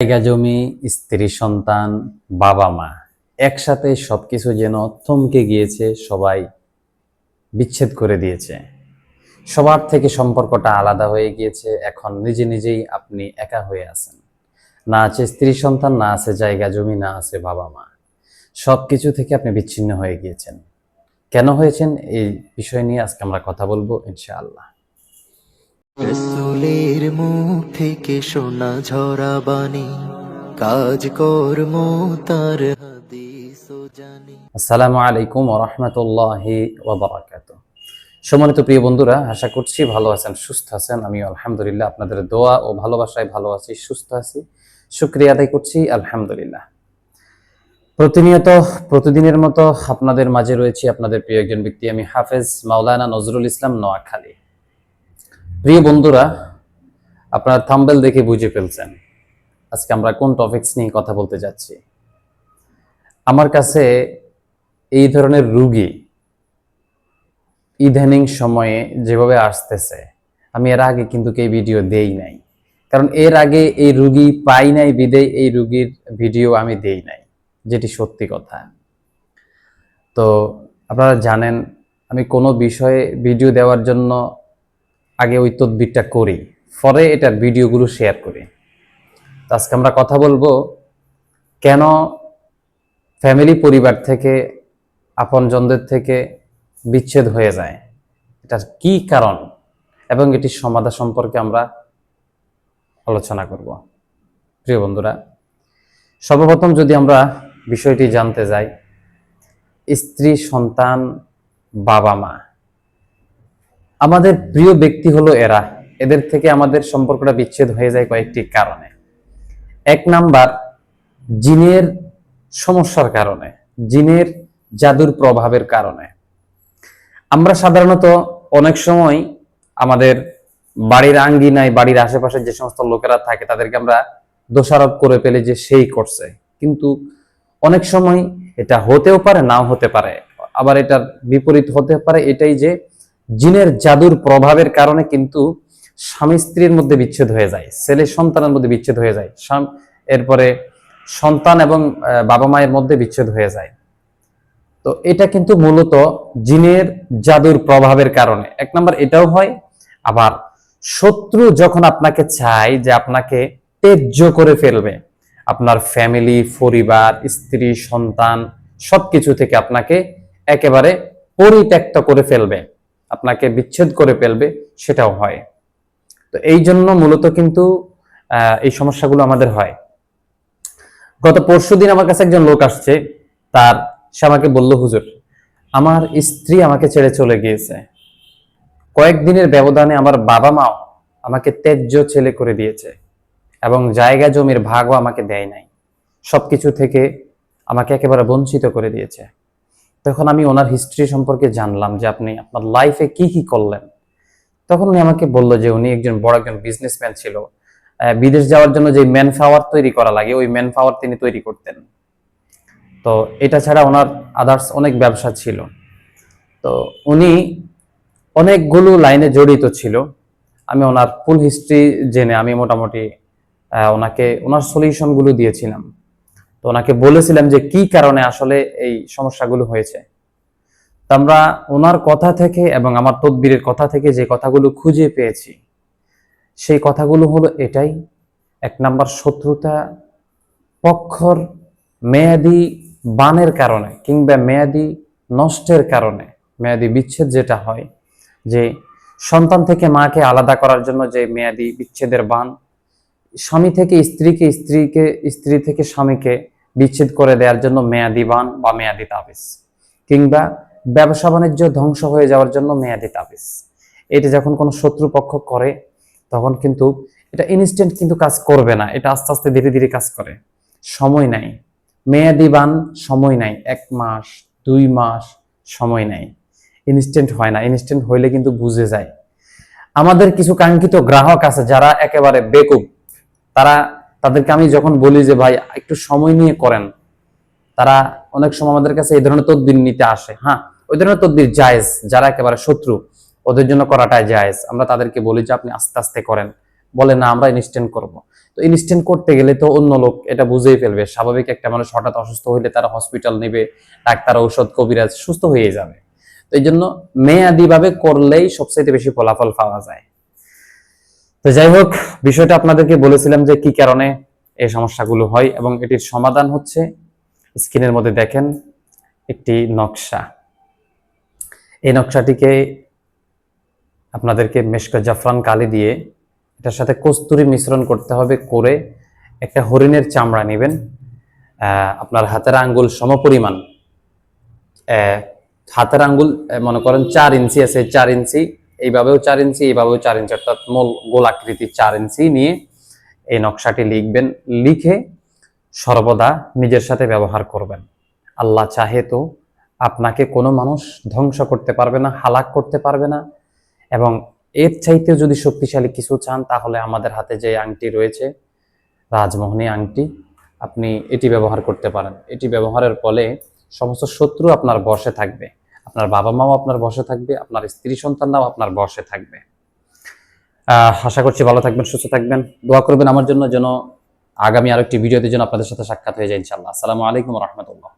জায়গা, জমি, স্ত্রী, সন্তান, বাবা, মা, একসাথে সবকিছু যেন থমকে গিয়েছে, সবাই বিচ্ছেদ করে দিয়েছে। সবার থেকে সম্পর্কটা আলাদা হয়ে গিয়েছে, এখন নিজে নিজেই আপনি একা হয়ে আছেন। না আছে স্ত্রী, সন্তান, না আছে জায়গা, জমি, না আছে বাবা, মা। সবকিছু থেকে আপনি বিচ্ছিন্ন হয়ে গিয়েছেন। কেন হয়েছেন? এই বিষয় নিয়ে আজকে আমরা কথা বলব, ইনশাআল্লাহ। রসুলের মুখ থেকে শোনা ঝরা বাণী কাজ কর্ম তার আসসালামু আলাইকুম রহমতুল্লাহি ওবরাকাত সম্মানিত প্রিয় বন্ধুরা, আশা করছি ভালো আছেন, সুস্থ আছেন। আমি আলহামদুলিল্লাহ আপনাদের দোয়া ও ভালোবাসায় ভালো আছি, সুস্থ আছি। শুক্রিয়া আদায় করছি, আলহামদুলিল্লাহ। প্রতিনিয়ত, প্রতিদিনের মতো আপনাদের মাঝে রয়েছি আপনাদের প্রিয় একজন ব্যক্তি, আমি হাফেজ মাওলানা নজরুল ইসলাম নোয়াখালী। প্রিয় বন্ধুরা, আপনারা থাম্বেল দেখে বুঝে ফেলছেন আজকে আমরা কোন টপিকস নিয়ে কথা বলতে যাচ্ছি। আমার কাছে এই ধরনের রুগী ইদানিং সময়ে যেভাবে আসতেছে, আমি এর আগে কিন্তু কে ভিডিও দেই নাই। কারণ এর আগে এই রুগী পাই নাই বিদে এই রুগীর ভিডিও আমি দেই নাই, যেটি সত্যি কথা। তো আপনারা জানেন, আমি কোনো বিষয়ে ভিডিও দেওয়ার জন্য আগে ওই তদবিরটা করি, পরে এটার ভিডিওগুলো শেয়ার করি। তো আজকে আমরা কথা বলব, কেন ফ্যামিলি পরিবার থেকে, আপনজনদের থেকে বিচ্ছেদ হয়ে যায়? এটার কি কারণ? এবং এটির সমাধান সম্পর্কে আমরা আলোচনা করব। প্রিয় বন্ধুরা, সর্বপ্রথম যদি আমরা বিষয়টি জানতে যাই, স্ত্রী, সন্তান বাবা মা আমাদের প্রিয় ব্যক্তি হলো এরা। এদের থেকে আমাদের সম্পর্কটা বিচ্ছেদ হয়ে যায় কয়েকটি কারণে। এক নাম্বার, জিনের সমস্যার কারণে, জিনের জাদুর প্রভাবের কারণে। আমরা সাধারণত অনেক সময় আমাদের বাড়ির আঙ্গিনায়, বাড়ির আশেপাশে যে সমস্ত লোকেরা থাকে, তাদেরকে আমরা দোষারোপ করে ফেলে যে সেই করছে। কিন্তু অনেক সময় এটা হতেও পারে, নাও হতে পারে। আবার এটার বিপরীত হতে পারে এটাই যে জিনের জাদুর প্রভাবের কারণে কিন্তু স্বামী স্ত্রীর মধ্যে বিচ্ছেদ হয়ে যায়, ছেলে সন্তানের মধ্যে বিচ্ছেদ হয়ে যায় এরপরে সন্তান এবং বাবা মায়ের মধ্যে বিচ্ছেদ হয়ে যায়। তো এটা কিন্তু মূলত জিনের জাদুর প্রভাবের কারণে। এক নম্বর, এটাও হয়, আবার শত্রু যখন আপনাকে চায় যে আপনাকে তেজ্য করে ফেলবে, আপনার ফ্যামিলি, পরিবার, স্ত্রী, সন্তান, সবকিছু থেকে আপনাকে একেবারে পরিত্যক্ত করে ফেলবে। আপনাকে বিচ্ছেদ করে ফেলবে, সেটাও হয়। তো এই জন্য মূলত কিন্তু এই সমস্যাগুলো আমাদের হয়। গত পরশুদিন আমার কাছে একজন লোক আসছে, তার, সে আমাকে বলল, হুজুর, আমার স্ত্রী আমাকে ছেড়ে চলে গিয়েছে। কয়েকদিনের ব্যবধানে আমার বাবা মাও আমাকে ত্যায্য ছেলে করে দিয়েছে এবং জায়গা জমির ভাগও আমাকে দেয় নাই। সবকিছু থেকে আমাকে একেবারে বঞ্চিত করে দিয়েছে। তখন আমি ওনার হিস্ট্রি সম্পর্কে জানলাম যে আপনি আপনার লাইফে কি কি করলেন। তখন উনি আমাকে বলল যে উনি একজন বড় একজন বিজনেসম্যান ছিল। বিদেশ যাওয়ার জন্য যে ম্যান পাওয়ার তৈরি করা লাগে, ওই ম্যান পাওয়ার তিনি তৈরি করতেন। তো এটা ছাড়া ওনার আদার্স অনেক ব্যবসা ছিল। তো উনি অনেকগুলো লাইনে জড়িত ছিল। আমি ওনার ফুল হিস্ট্রি জেনে আমি মোটামুটি ওনাকে, ওনার সলিউশনগুলো দিয়েছিলাম। তো ওনাকে বলেছিলাম যে কি কারণে আসলে এই সমস্যাগুলো হয়েছে। তো আমরা ওনার কথা থেকে এবং আমার তদবিরের কথা থেকে যে কথাগুলো খুঁজে পেয়েছি, সেই কথাগুলো হলো এটাই। এক নাম্বার, শত্রুতা পক্ষর মেয়াদি বানের কারণে কিংবা মেয়াদি নষ্টের কারণে, মেয়াদি বিচ্ছেদ যেটা হয়, যে সন্তান থেকে মাকে আলাদা করার জন্য যে মেয়াদি বিচ্ছেদের বান, স্বামী থেকে স্ত্রীকে স্ত্রীকে, স্ত্রী থেকে স্বামীকে বিচ্ছেদ করে দেওয়ার জন্য মেয়াদি বান বা মেয়াদি তাবিজ, কিংবা ব্যবসা বাণিজ্য ধ্বংস হয়ে যাওয়ার জন্য মেয়াদি তাবিজ। এটা যখন কোনো শত্রুপক্ষ করে, তখন কিন্তু এটা ইনস্ট্যান্ট কিন্তু কাজ করবে না, এটা আস্তে আস্তে ধীরে ধীরে কাজ করে। সময় নাই। মেয়াদি বান, সময় নাই। এক মাস, দুই মাস, সময় নাই। ইনস্ট্যান্ট হয় না। ইনস্ট্যান্ট হইলে কিন্তু বুঝে যায়। আমাদের কিছু কাঙ্ক্ষিত গ্রাহক আছে যারা একেবারে বেকুব। তারা তাদেরকে আমি যখন বলি যে, ভাই, একটু সময় নিয়ে করেন। তারা অনেক সময় আমাদের কাছে এই ধরনের তদবির নিতে আসে। হ্যাঁ ওই ধরনের তদবির জায়েজ, যারা একেবারে শত্রু, ওদের জন্য করাটাই জায়েজ। আমরা তাদেরকে বলি যে, আপনি আস্তে আস্তে করেন। বলে, না, আমরা ইনস্ট্যান্ট করব। তো ইনস্ট্যান্ট করতে গেলে তো অন্য লোক এটা বুঝেই ফেলবে। স্বাভাবিক একটা মানুষ হঠাৎ অসুস্থ হইলে তারা হসপিটাল নেবে, ডাক্তার, ঔষধ, কবিরাজ, সুস্থ হয়ে যাবে। তো এই জন্য মেয়াদি ভাবে করলেই সবচেয়ে বেশি ফলাফল পাওয়া যায়। তো যাই হোক বিষয়টা আপনাদেরকে বলেছিলাম যে কি কারণে এই সমস্যাগুলো হয় এবং এটির সমাধান হচ্ছে। স্ক্রিনের মধ্যে দেখেন একটি নকশা। এই নকশাটিকে আপনাদেরকে মেশক জাফরান কালি দিয়ে এটার সাথে কস্তুরি মিশ্রণ করতে হবে করে একটা হরিণের চামড়া নেবেন। আপনার হাতের আঙ্গুল সমপরিমাণ। হাতের আঙ্গুল মনে করেন চার ইঞ্চি আছে, চার ইঞ্চি। এইভাবেও চার ইঞ্চি, এইভাবেও চার ইঞ্চি, অর্থাৎ মূল গোলাকৃতি চার ইঞ্চি নিয়ে এই নকশাটি লিখবেন। লিখে সর্বদা নিজের সাথে ব্যবহার করবেন। আল্লাহ চাহে তো আপনাকে কোনো মানুষ ধ্বংস করতে পারবে না, হালাক করতে পারবে না। এবং এর চাইতেও যদি শক্তিশালী কিছু চান, তাহলে আমাদের হাতে যে আংটি রয়েছে, রাজমোহনী আংটি, আপনি এটি ব্যবহার করতে পারেন। এটি ব্যবহারের ফলে সমস্ত শত্রু আপনার বসে থাকবে। আপনার বাবা মাও আপনার বসে থাকবে, আপনার স্ত্রী সন্তানরাও আপনার বসে থাকবে। আশা করছি ভালো থাকবেন, সুস্থ থাকবেন। দোয়া করবেন আমার জন্য যেন আগামী আরেকটি ভিডিওতে যেন আপনাদের সাথে সাক্ষাৎ হয়ে যায় ইনশাল্লাহ আসসালামু আলাইকুম রহমতুল্লাহ।